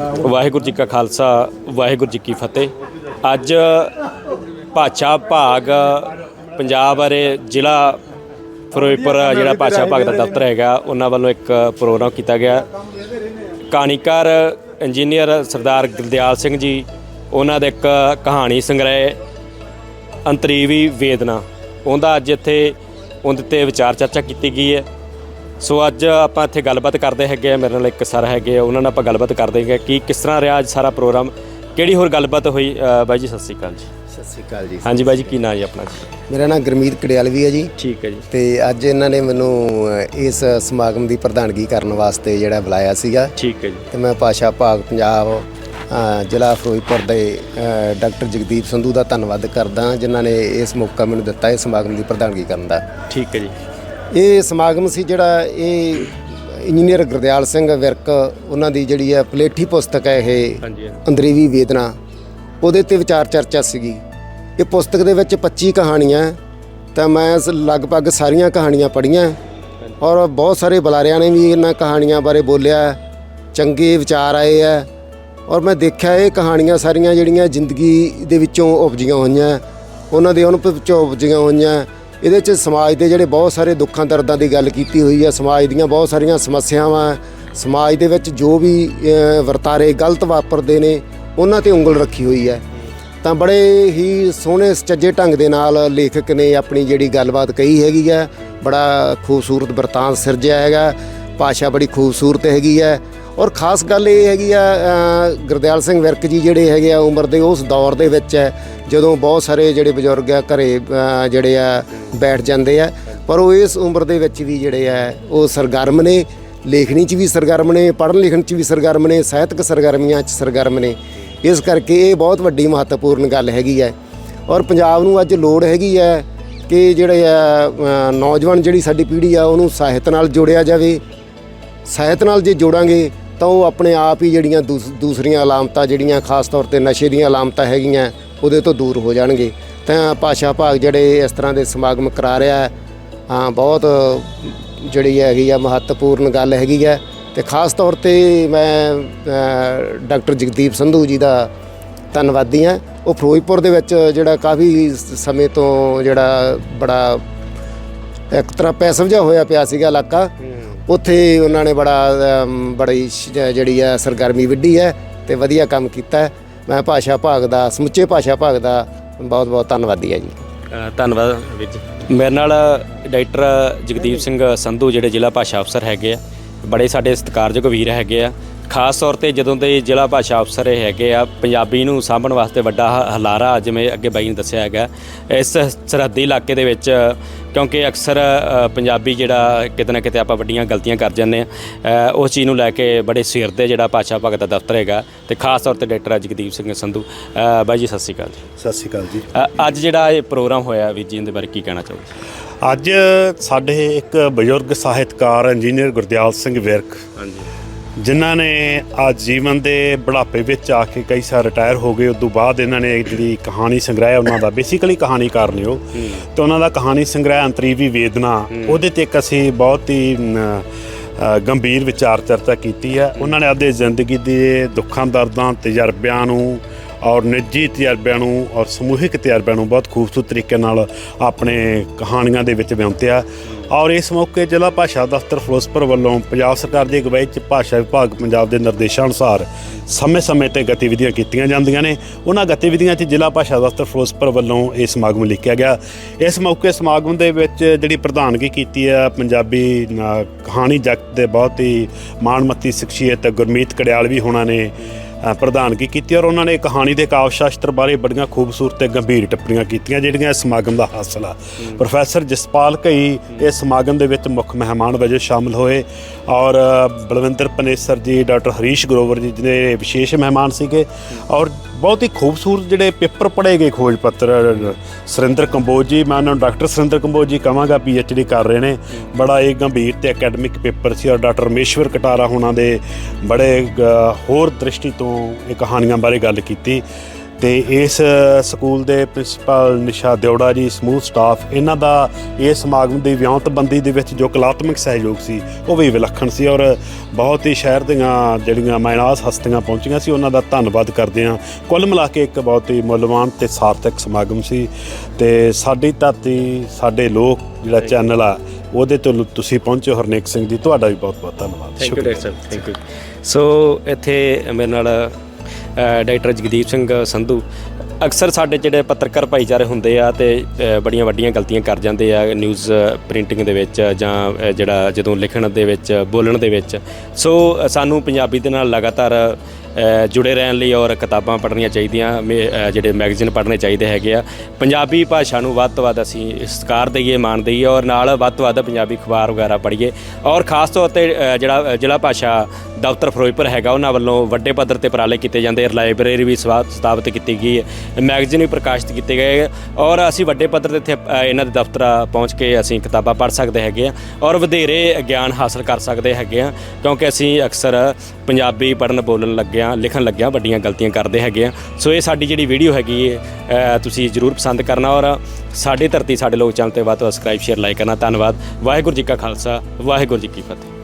ਵਾਹਿਗੁਰੂ ਜੀ ਕਾ ਖਾਲਸਾ ਵਾਹਿਗੁਰੂ ਜੀ ਕੀ ਫਤਿਹ। ਅੱਜ ਭਾਸ਼ਾ ਭਾਗ ਪੰਜਾਬ ਬਾਰੇ ਜ਼ਿਲ੍ਹਾ ਫਿਰੋਜ਼ਪੁਰ ਜਿਹੜਾ ਭਾਸ਼ਾ ਭਾਗ ਦਾ ਦਫ਼ਤਰ ਹੈਗਾ ਉਹਨਾਂ ਵੱਲੋਂ ਇੱਕ ਪ੍ਰੋਗਰਾਮ ਕੀਤਾ ਗਿਆ। ਕਹਾਣੀਕਾਰ ਇੰਜੀਨੀਅਰ ਸਰਦਾਰ ਗੁਰਦਿਆਲ ਸਿੰਘ ਜੀ ਉਹਨਾਂ ਦਾ ਇੱਕ ਕਹਾਣੀ ਸੰਗ੍ਰਹਿ ਅੰਤਰੀਵੀ ਵੇਦਨਾ। ਉਹਦਾ ਅੱਜ ਇੱਥੇ ਉਹਦੇ ਤੇ ਵਿਚਾਰ ਚਰਚਾ ਕੀਤੀ ਗਈ ਹੈ। ਸੋ ਅੱਜ ਆਪਾਂ ਇੱਥੇ ਗੱਲਬਾਤ ਕਰਦੇ ਹੈਗੇ ਆ ਮੇਰੇ ਨਾਲ ਇੱਕ ਸਰ ਹੈਗੇ ਆ ਉਹਨਾਂ ਨਾਲ ਆਪਾਂ ਗੱਲਬਾਤ ਕਰਦੇ ਹੈਗੇ ਕਿ ਕਿਸ ਤਰ੍ਹਾਂ ਰਿਹਾ ਅੱਜ ਸਾਰਾ ਪ੍ਰੋਗਰਾਮ ਕਿਹੜੀ ਹੋਰ ਗੱਲਬਾਤ ਹੋਈ? ਅ, ਬਾਈ ਜੀ ਸਤਿ ਸ਼੍ਰੀ ਅਕਾਲ ਜੀ। ਸਤਿ ਸ਼੍ਰੀ ਅਕਾਲ ਜੀ ਹਾਂਜੀ ਬਾਈ ਜੀ ਕੀ ਨਾਂ ਜੀ ਆਪਣਾ ਜੀ? ਮੇਰਾ ਨਾਮ ਗੁਰਮੀਤ ਕੜਿਆਲਵੀ ਹੈ ਜੀ। ਠੀਕ ਹੈ ਜੀ। ਤੇ ਅੱਜ ਇਹਨਾਂ ਨੇ ਮੈਨੂੰ ਅ, ਇਸ ਸਮਾਗਮ ਦੀ ਪ੍ਰਧਾਨਗੀ ਕਰਨ ਵਾਸਤੇ ਜਿਹੜਾ ਬੁਲਾਇਆ ਸੀਗਾ। ਠੀਕ ਹੈ ਜੀ। ਤੇ ਮੈਂ ਪਾਸ਼ਾ ਭਾਗ ਪੰਜਾਬ ਅ, ਜ਼ਿਲ੍ਹਾ ਫਿਰੋਜ਼ਪੁਰ ਦੇ ਅ, ਡਾਕਟਰ ਜਗਦੀਪ ਸੰਧੂ ਦਾ ਧੰਨਵਾਦ ਕਰਦਾ ਜਿਨ੍ਹਾਂ ਨੇ ਇਸ ਮੌਕਾ ਮੈਨੂੰ ਦਿੱਤਾ ਇਸ ਸਮਾਗਮ ਦੀ ਪ੍ਰਧਾਨਗੀ ਕਰਨ ਦਾ। ਠੀਕ ਹੈ ਜੀ। ਇਹ ਸਮਾਗਮ ਸੀ ਜਿਹੜਾ ਇਹ ਇੰਜੀਨੀਅਰ ਗੁਰਦਿਆਲ ਸਿੰਘ ਵਿਰਕ ਉਹਨਾਂ ਦੀ ਜਿਹੜੀ ਹੈ ਪਲੇਠੀ ਪੁਸਤਕ ਹੈ ਇਹ ਅੰਦਰੀਵੀ ਵੇਦਨਾ। ਉਹਦੇ ਤੇ ਵਿਚਾਰ ਚਰਚਾ ਸੀਗੀ। ਇਹ ਪੁਸਤਕ ਦੇ ਵਿੱਚ 25 ਕਹਾਣੀਆਂ ਤਾਂ ਮੈਂ ਲਗਭਗ ਸਾਰੀਆਂ ਕਹਾਣੀਆਂ ਪੜ੍ਹੀਆਂ ਔਰ ਬਹੁਤ ਸਾਰੇ ਬੁਲਾਰਿਆਂ ਨੇ ਵੀ ਇਹਨਾਂ ਕਹਾਣੀਆਂ ਬਾਰੇ ਬੋਲਿਆ ਚੰਗੇ ਵਿਚਾਰ ਆਏ ਆ ਔਰ ਮੈਂ ਦੇਖਿਆ ਇਹ ਕਹਾਣੀਆਂ ਸਾਰੀਆਂ ਜਿਹੜੀਆਂ ਜ਼ਿੰਦਗੀ ਦੇ ਵਿੱਚੋਂ ਉਪਜੀਆਂ ਹੋਈਆਂ ਉਹਨਾਂ ਦੇ ਅਨੁਭਵ ਵਿੱਚੋਂ ਉਪਜੀਆਂ ਹੋਈਆਂ ਇਹਦੇ 'ਚ ਸਮਾਜ ਦੇ ਜਿਹੜੇ ਬਹੁਤ ਸਾਰੇ ਦੁੱਖਾਂ ਦਰਦਾਂ ਦੀ ਗੱਲ ਕੀਤੀ ਹੋਈ ਹੈ ਸਮਾਜ ਦੀਆਂ ਬਹੁਤ ਸਾਰੀਆਂ ਸਮੱਸਿਆਵਾਂ, ਸਮਾਜ ਦੇ ਵਿੱਚ ਜੋ ਵੀ ਵਰਤਾਰੇ ਗਲਤ ਵਾਪਰਦੇ ਨੇ, ਉਹਨਾਂ ਤੇ ਉਂਗਲ ਰੱਖੀ ਹੋਈ ਹੈ ਤਾਂ ਬੜੇ ਹੀ ਸੋਹਣੇ ਸੁਚੱਜੇ ਢੰਗ ਦੇ ਨਾਲ ਲੇਖਕ ਨੇ ਆਪਣੀ ਜਿਹੜੀ ਗੱਲਬਾਤ ਕਹੀ ਹੈਗੀ ਹੈ ਬੜਾ ਖੂਬਸੂਰਤ ਵਰਤਾਂਤ ਸਿਰਜਿਆ ਹੈਗਾ, ਭਾਸ਼ਾ ਬੜੀ ਖੂਬਸੂਰਤ ਹੈਗੀ ਹੈ ਔਰ ਖਾਸ ਗੱਲ ਇਹ ਹੈਗੀ ਆ ਗੁਰਦਿਆਲ ਸਿੰਘ ਵਿਰਕ ਜੀ ਜਿਹੜੇ ਹੈਗੇ ਆ ਉਮਰ ਦੇ ਉਸ ਦੌਰ ਦੇ ਵਿੱਚ ਹੈ ਜਦੋਂ ਬਹੁਤ ਸਾਰੇ ਜਿਹੜੇ ਬਜ਼ੁਰਗ ਆ, ਘਰੇ ਜਿਹੜੇ ਆ ਬੈਠ ਜਾਂਦੇ ਆ। ਪਰ ਉਹ ਇਸ ਉਮਰ ਦੇ ਵਿੱਚ ਵੀ ਜਿਹੜੇ ਆ, ਉਹ ਸਰਗਰਮ ਨੇ। ਲੇਖਣੀ 'ਚ ਵੀ ਸਰਗਰਮ ਨੇ, ਪੜ੍ਹਨ ਲਿਖਣ 'ਚ ਵੀ ਸਰਗਰਮ ਨੇ, ਸਾਹਿਤਕ ਸਰਗਰਮੀਆਂ 'ਚ ਸਰਗਰਮ ਨੇ। ਇਸ ਕਰਕੇ ਇਹ ਬਹੁਤ ਵੱਡੀ ਮਹੱਤਵਪੂਰਨ ਗੱਲ ਹੈਗੀ ਹੈ। ਔਰ ਪੰਜਾਬ ਨੂੰ ਅੱਜ ਲੋੜ ਹੈਗੀ ਹੈ ਕਿ ਜਿਹੜੇ ਆ ਨੌਜਵਾਨ ਜਿਹੜੀ ਸਾਡੀ ਪੀੜ੍ਹੀ ਆ, ਉਹਨੂੰ ਸਾਹਿਤ ਨਾਲ ਜੋੜਿਆ ਜਾਵੇ। ਸਾਹਿਤ ਨਾਲ ਜੇ ਜੋੜਾਂਗੇ, ਤਾਂ ਉਹ ਆਪਣੇ ਆਪ ਹੀ ਜਿਹੜੀਆਂ ਦੂਸ- ਦੂਸਰੀਆਂ ਅਲਾਮਤਾਂ ਜਿਹੜੀਆਂ, ਖਾਸ ਤੌਰ ਤੇ ਨਸ਼ੇ ਦੀਆਂ ਅਲਾਮਤਾਂ ਹੈਗੀਆਂ, ਉਹਦੇ ਤੋਂ ਦੂਰ ਹੋ ਜਾਣਗੇ। ਤਾਂ ਭਾਸ਼ਾ ਭਾਗ ਜਿਹੜੇ ਇਸ ਤਰ੍ਹਾਂ ਦੇ ਸਮਾਗਮ ਕਰਾ ਰਿਹਾ ਹੈ ਹਾਂ ਬਹੁਤ ਜਿਹੜੀ ਹੈਗੀ ਆ ਮਹੱਤਵਪੂਰਨ ਗੱਲ ਹੈਗੀ ਹੈ। ਤੇ ਖਾਸ ਤੌਰ ਤੇ ਮੈਂ ਡਾਕਟਰ ਜਗਦੀਪ ਸੰਧੂ ਜੀ ਦਾ ਧੰਨਵਾਦੀ ਹਾਂ। ਉਹ ਫਿਰੋਜ਼ਪੁਰ ਦੇ ਵਿੱਚ ਜਿਹੜਾ ਕਾਫੀ ਸਮੇਂ ਤੋਂ ਜਿਹੜਾ ਬੜਾ ਇੱਕ ਤਰ੍ਹਾਂ ਪੈਸਵ ਜਿਹਾ ਹੋਇਆ ਪਿਆ ਸੀਗਾ ਇਲਾਕਾ। ਉੱਥੇ ਉਹਨਾਂ ਨੇ ਬੜਾ ਬੜੀ ਜਿਹੜੀ ਹੈ ਸਰਗਰਮੀ ਵਿੱਢੀ ਹੈ ਤੇ ਵਧੀਆ ਕੰਮ ਕੀਤਾ। ਮੈਂ ਭਾਸ਼ਾ ਭਾਗ ਦਾ ਸਮੁੱਚੇ ਭਾਸ਼ਾ ਭਾਗ ਦਾ ਬਹੁਤ ਬਹੁਤ ਧੰਨਵਾਦੀ ਹੈ ਜੀ। ਅ, ਧੰਨਵਾਦ ਵੀਰ ਜੀ। ਮੇਰੇ ਨਾਲ ਡਾਕਟਰ ਜਗਦੀਪ ਸਿੰਘ ਸੰਧੂ ਜਿਹੜੇ ਜ਼ਿਲ੍ਹਾ ਭਾਸ਼ਾ ਅਫਸਰ ਹੈਗੇ ਆ ਬੜੇ ਸਾਡੇ ਸਤਿਕਾਰਯੋਗ ਵੀਰ ਹੈਗੇ ਆ। ਖਾਸ ਤੌਰ ਤੇ ਜਦੋਂ ਦੇ ਜ਼ਿਲ੍ਹਾ ਭਾਸ਼ਾ ਅਫਸਰ ਇਹ ਹੈਗੇ ਆ ਪੰਜਾਬੀ ਨੂੰ ਸਾਂਭਣ ਵਾਸਤੇ ਵੱਡਾ ਹਲਾਰਾ ਜਿਵੇਂ ਅੱਗੇ ਬਾਈ ਨੇ ਦੱਸਿਆ ਹੈਗਾ ਇਸ ਸਰਹੱਦੀ ਇਲਾਕੇ ਦੇ ਵਿੱਚ ਕਿਉਂਕਿ ਅਕਸਰ ਪੰਜਾਬੀ ਜਿਹੜਾ ਕਿਤੇ ਨਾ ਕਿਤੇ ਆਪਾਂ ਵੱਡੀਆਂ ਗਲਤੀਆਂ ਕਰ ਜਾਂਦੇ ਆ ਉਸ ਚੀਜ਼ ਨੂੰ ਲੈ ਕੇ ਬੜੇ ਸਿਰ ਦੇ ਜਿਹੜਾ ਭਾਸ਼ਾ ਭਗਤ ਦਾ ਦਫ਼ਤਰ ਹੈਗਾ ਤੇ ਖਾਸ ਤੌਰ ਤੇ ਡਾਕਟਰ ਜਗਦੀਪ ਸਿੰਘ ਸੰਧੂ ਬਾਈ ਜੀ ਸਤਿ ਸ਼੍ਰੀ ਅਕਾਲ ਜੀ। ਸਤਿ ਸ਼੍ਰੀ ਅਕਾਲ ਜੀ। ਅੱਜ ਜਿਹੜਾ ਇਹ ਪ੍ਰੋਗਰਾਮ ਹੋਇਆ ਵੀਰ ਜੀ ਇਹਦੇ ਬਾਰੇ ਕੀ ਕਹਿਣਾ ਚਾਹੋਗੇ? ਅੱਜ ਸਾਡੇ ਇੱਕ ਬਜ਼ੁਰਗ ਸਾਹਿਤਕਾਰ ਇੰਜੀਨੀਅਰ ਗੁਰਦਿਆਲ ਸਿੰਘ ਵਿਰਕ ਹਾਂਜੀ। ਜਿਨ੍ਹਾਂ ਨੇ ਅੱਜ ਜੀਵਨ ਦੇ ਬੁਢਾਪੇ ਵਿੱਚ ਆ ਕੇ ਕਈ ਸਾਲ ਰਿਟਾਇਰ ਹੋ ਗਏ ਉਸ ਤੋਂ ਬਾਅਦ ਇਹਨਾਂ ਨੇ ਜਿਹੜੀ ਕਹਾਣੀ ਸੰਗ੍ਰਹਿ ਉਹਨਾਂ ਦਾ ਬੇਸਿਕਲੀ ਕਹਾਣੀਕਾਰ ਨੇ ਉਹ ਤੇ ਉਹਨਾਂ ਦਾ ਕਹਾਣੀ ਸੰਗ੍ਰਹਿ ਅੰਤਰੀਵੀ ਵੇਦਨਾ ਉਹਦੇ ਤੇ ਇੱਕ ਅਸੀਂ ਬਹੁਤ ਹੀ ਗੰਭੀਰ ਵਿਚਾਰ ਚਰਚਾ ਕੀਤੀ ਹੈ। ਉਹਨਾਂ ਨੇ ਆਪਦੇ ਜ਼ਿੰਦਗੀ ਦੇ ਦੁੱਖਾਂ ਦਰਦਾਂ ਤਜਰਬਿਆਂ ਨੂੰ ਔਰ ਨਿੱਜੀ ਤਜਰਬਿਆਂ ਨੂੰ ਔਰ ਸਮੂਹਿਕ ਤਜਰਬਿਆਂ ਨੂੰ ਬਹੁਤ ਖੂਬਸੂਰਤ ਤਰੀਕੇ ਨਾਲ ਆਪਣੇ ਕਹਾਣੀਆਂ ਦੇ ਵਿੱਚ ਵਿਉਂਤਿਆ ਔਰ ਇਸ ਮੌਕੇ ਜ਼ਿਲ੍ਹਾ ਭਾਸ਼ਾ ਦਫ਼ਤਰ ਫਿਰੋਜ਼ਪੁਰ ਵੱਲੋਂ ਪੰਜਾਬ ਸਰਕਾਰ ਦੀ ਅਗਵਾਈ 'ਚ ਭਾਸ਼ਾ ਵਿਭਾਗ ਪੰਜਾਬ ਦੇ ਨਿਰਦੇਸ਼ਾਂ ਅਨੁਸਾਰ ਸਮੇਂ-ਸਮੇਂ ਤੇ ਗਤੀਵਿਧੀਆਂ ਕੀਤੀਆਂ ਜਾਂਦੀਆਂ ਨੇ। ਉਹਨਾਂ ਗਤੀਵਿਧੀਆਂ 'ਚ ਜ਼ਿਲ੍ਹਾ ਭਾਸ਼ਾ ਦਫ਼ਤਰ ਫਿਰੋਜ਼ਪੁਰ ਵੱਲੋਂ ਇਹ ਸਮਾਗਮ ਲਿਖਿਆ ਗਿਆ। ਇਸ ਮੌਕੇ ਸਮਾਗਮ ਦੇ ਵਿੱਚ ਜਿਹੜੀ ਪ੍ਰਧਾਨਗੀ ਕੀਤੀ ਹੈ, ਪੰਜਾਬੀ ਕਹਾਣੀ ਜਗਤ ਦੇ ਬਹੁਤ ਹੀ ਮਾਣਮੱਤੀ ਸ਼ਖਸੀਅਤ ਗੁਰਮੀਤ ਕੜਿਆਲ ਵੀ ਹੋਣਾ ਨੇ। ਪ੍ਰਧਾਨਗੀ ਕੀਤੀ ਔਰ ਉਹਨਾਂ ਨੇ ਕਹਾਣੀ ਦੇ ਕਾਵਿ ਸ਼ਾਸਤਰ ਬਾਰੇ ਬੜੀਆਂ ਖੂਬਸੂਰਤ ਤੇ ਗੰਭੀਰ ਟਿੱਪਣੀਆਂ ਕੀਤੀਆਂ ਜਿਹੜੀਆਂ ਇਸ ਸਮਾਗਮ ਦਾ ਹਾਸਲ ਆ। ਪ੍ਰੋਫੈਸਰ ਜਸਪਾਲ ਘਈ ਇਸ ਸਮਾਗਮ ਦੇ ਵਿੱਚ ਮੁੱਖ ਮਹਿਮਾਨ ਵਜੋਂ ਸ਼ਾਮਲ ਹੋਏ ਔਰ ਬਲਵਿੰਦਰ ਪਨੇਸਰ ਜੀ ਡਾਕਟਰ ਹਰੀਸ਼ ਗਰੋਵਰ ਜੀ ਜਿਹੜੇ ਵਿਸ਼ੇਸ਼ ਮਹਿਮਾਨ ਸੀਗੇ ਔਰ ਬਹੁਤ ਹੀ ਖੂਬਸੂਰਤ ਜਿਹੜੇ ਪੇਪਰ ਪੜ੍ਹੇ ਗਏ ਖੋਜ ਪੱਤਰ ਸੁਰਿੰਦਰ ਕੰਬੋਜ ਜੀ। ਮੈਂ ਉਹਨਾਂ ਨੂੰ ਡਾਕਟਰ ਸੁਰਿੰਦਰ ਕੰਬੋਜ ਜੀ ਕਹਾਂਗਾ ਪੀ ਐਚ ਡੀ ਕਰ ਰਹੇ ਨੇ। ਬੜਾ ਇਹ ਗੰਭੀਰ ਤੇ ਅਕੈਡਮਿਕ ਪੇਪਰ ਸੀ ਔਰ ਡਾਕਟਰ ਰਮੇਸ਼ਵਰ ਕਟਾਰਾ ਹੋਣਾ ਦੇ ਬੜੇ ਹੋਰ ਦ੍ਰਿਸ਼ਟੀ ਤੋਂ ਇਹ ਕਹਾਣੀਆਂ ਬਾਰੇ ਗੱਲ ਕੀਤੀ। ਤੇ ਇਸ ਸਕੂਲ ਦੇ ਪ੍ਰਿੰਸੀਪਲ ਨਿਸ਼ਾ ਦਿਉੜਾ ਜੀ ਸਮੂਹ ਸਟਾਫ ਇਹਨਾਂ ਦਾ ਇਸ ਸਮਾਗਮ ਦੀ ਵਿਉਂਤਬੰਦੀ ਦੇ ਵਿੱਚ ਜੋ ਕਲਾਤਮਕ ਸਹਿਯੋਗ ਸੀ ਉਹ ਵੀ ਵਿਲੱਖਣ ਸੀ ਔਰ ਬਹੁਤ ਹੀ ਸ਼ਹਿਰ ਦੀਆਂ ਜਿਹੜੀਆਂ ਮਾਇਨਾਸ ਹਸਤੀਆਂ ਪਹੁੰਚੀਆਂ ਸੀ ਉਹਨਾਂ ਦਾ ਧੰਨਵਾਦ ਕਰਦੇ ਹਾਂ। ਕੁੱਲ ਮਿਲਾ ਕੇ ਇੱਕ ਬਹੁਤ ਹੀ ਮੁੱਲਵਾਨ ਤੇ ਸਾਰਥਕ ਸਮਾਗਮ ਸੀ ਤੇ ਸਾਡੀ ਧਰਤੀ ਸਾਡੇ ਲੋਕ ਜਿਹੜਾ ਚੈਨਲ ਆ ਉਹਦੇ ਤੋਂ ਤੁਸੀਂ ਪਹੁੰਚੇ ਹਰਨੇਕ ਸਿੰਘ ਜੀ ਤੁਹਾਡਾ ਵੀ ਬਹੁਤ ਬਹੁਤ ਧੰਨਵਾਦ thank you doctor sahib thank you so ਇੱਥੇ ਮੇਰੇ ਨਾਲ ਡਾਕਟਰ ਜਗਦੀਪ ਸਿੰਘ ਸੰਧੂ, ਅਕਸਰ ਸਾਡੇ ਜਿਹੜੇ ਪੱਤਰਕਾਰ ਭਾਈਚਾਰੇ ਹੁੰਦੇ ਆ ਤੇ ਬੜੀਆਂ ਵੱਡੀਆਂ ਗਲਤੀਆਂ ਕਰ ਜਾਂਦੇ ਆ ਨਿਊਜ਼ ਪ੍ਰਿੰਟਿੰਗ ਦੇ ਵਿੱਚ ਜਾਂ ਜਿਹੜਾ ਜਦੋਂ ਲਿਖਣ ਦੇ ਵਿੱਚ, ਬੋਲਣ ਦੇ ਵਿੱਚ। ਸੋ ਸਾਨੂੰ ਪੰਜਾਬੀ ਦੇ ਨਾਲ ਲਗਾਤਾਰ ਜੁੜੇ ਰਹਿਣ ਲਈ ਔਰ ਕਿਤਾਬਾਂ ਪੜ੍ਹਨੀਆਂ ਚਾਹੀਦੀਆਂ, ਮੇ- ਜਿਹੜੇ ਮੈਗਜ਼ੀਨ ਪੜ੍ਹਨੇ ਚਾਹੀਦੇ ਹੈਗੇ ਆ। ਪੰਜਾਬੀ ਭਾਸ਼ਾ ਨੂੰ ਵੱਧ ਤੋਂ ਵੱਧ ਅਸੀਂ ਸਤਿਕਾਰ ਦਈਏ, ਮਾਣ ਦਈਏ ਔਰ ਨਾਲ ਵੱਧ ਤੋਂ ਵੱਧ ਪੰਜਾਬੀ ਅਖਬਾਰ ਵਗੈਰਾ ਪੜ੍ਹੀਏ। ਔਰ ਖਾਸ ਤੌਰ ਤੇ ਜਿਹੜਾ ਜ਼ਿਲ੍ਹਾ ਭਾਸ਼ਾ ਦਫ਼ਤਰ ਫਿਰੋਜ਼ਪੁਰ ਹੈਗਾ, ਉਹਨਾਂ ਵੱਲੋਂ ਵੱਡੇ ਪੱਧਰ ਤੇ ਉਪਰਾਲੇ ਕੀਤੇ ਜਾਂਦੇ ਲਾਇਬ੍ਰੇਰੀ ਵੀ ਸਵਾ- ਸਥਾਪਿਤ ਕੀਤੀ ਗਈ ਹੈ। ਮੈਗਜ਼ੀਨ ਵੀ ਪ੍ਰਕਾਸ਼ਿਤ ਕੀਤੇ ਗਏ ਔਰ ਅਸੀਂ ਵੱਡੇ ਪੱਧਰ ਤੇ ਇੱਥੇ ਇਹਨਾਂ ਦੇ ਦਫ਼ਤਰ ਪਹੁੰਚ ਕੇ ਅਸੀਂ ਕਿਤਾਬਾਂ ਪੜ੍ਹ ਸਕਦੇ ਹੈਗੇ ਆ ਔਰ ਵਧੇਰੇ ਗਿਆਨ ਹਾਸਲ ਕਰ ਸਕਦੇ ਹੈਗੇ ਆ ਕਿਉਂਕਿ ਅਸੀਂ ਅਕਸਰ ਪੰਜਾਬੀ ਪੜ੍ਹਨ, ਬੋਲਣ ਲੱਗਿਆਂ, ਲਿਖਣ ਲੱਗਿਆਂ ਵੱਡੀਆਂ ਗਲਤੀਆਂ ਕਰਦੇ ਹੈਗੇ ਆ ਸੋ ਇਹ ਸਾਡੀ ਜਿਹੜੀ ਵੀਡੀਓ ਹੈਗੀ ਹੈ ਤੁਸੀਂ ਜਰੂਰ ਪਸੰਦ ਕਰਨਾ ਔਰ ਸਾਡੀ ਧਰਤੀ, ਸਾਡੇ ਲੋਕ ਚੈਨਲ ਤੇ ਵੱਧ ਤੋਂ ਸਬਸਕ੍ਰਾਈਬ ਸ਼ੇਅਰ ਲਾਈਕ ਕਰਨਾ। ਧੰਨਵਾਦ। ਵਾਹਿਗੁਰੂ ਜੀ ਕਾ ਖਾਲਸਾ, ਵਾਹਿਗੁਰੂ ਜੀ ਕੀ ਫਤਿਹ।